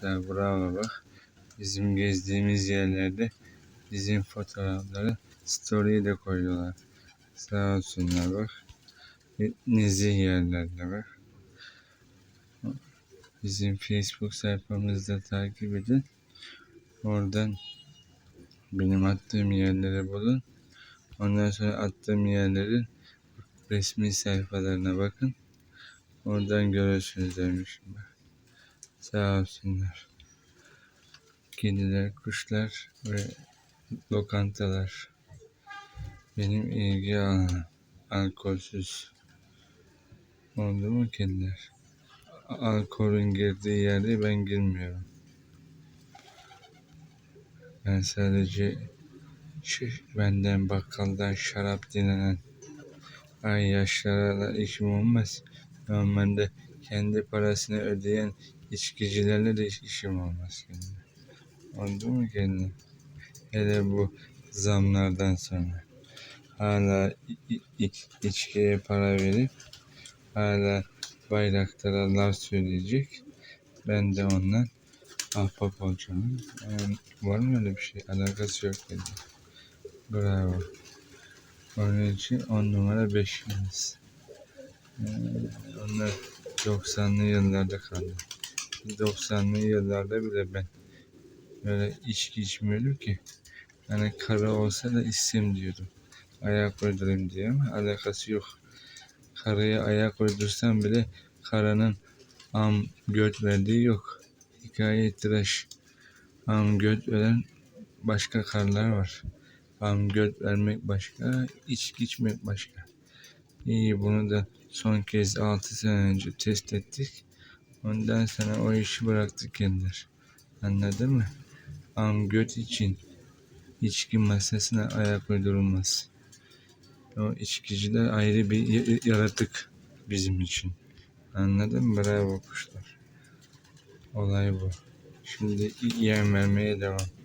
koymuşlar. Bravo bak. Bizim gezdiğimiz yerlerde bizim fotoğrafları story'e de koyuyorlar. Sağ olsunlar bak. Nezih yerlerde bak. Bizim Facebook sayfamızda takip edin. Oradan benim attığım yerlere bulun. Ondan sonra attığım yerlerin resmi sayfalarına bakın. Oradan görürsünüz demişim ben. Sağ olsunlar. Kediler, kuşlar ve lokantalar. Benim ilgi alanım. Alkolsüz. Oldu mu kediler? Alkolün girdiği yerde ben girmiyorum. Ben sadece benden bakkaldan şarap dinlenen ay yaşlara işim olmaz. Normalde kendi parasını ödeyen içkicilerle de iş- işim olmaz kendine. Oldu mu kendine? Hele bu zamlardan sonra. Hala içkiye para verip hala bayraklara laf söyleyecek. Ben de ondan ahbap olacağım. Yani var mı öyle bir şey? Alakası yok benim. Bravo. Onun için on numara beş yıldız. Ee, onlar 90'lı yıllarda kaldı. 90'lı yıllarda bile ben böyle içki içmiyordum ki. Hani kara olsa da içsem diyordum. Ayak uydurayım diye ama alakası yok. Karaya ayak uydursam bile karanın am göt verdiği yok. Hikaye tıraş. Am göt veren başka karlar var. Am göt vermek başka, içki içmek başka. İyi bunu da son kez 6 sene önce test ettik. Ondan sonra o işi bıraktık kendiler. Anladın mı? Am göt için içki masasına ayak uydurulmaz. O içkiciler ayrı bir yaratık bizim için. Anladın mı? Bravo kuşlar. Olay bu. Şimdi yem vermeye devam.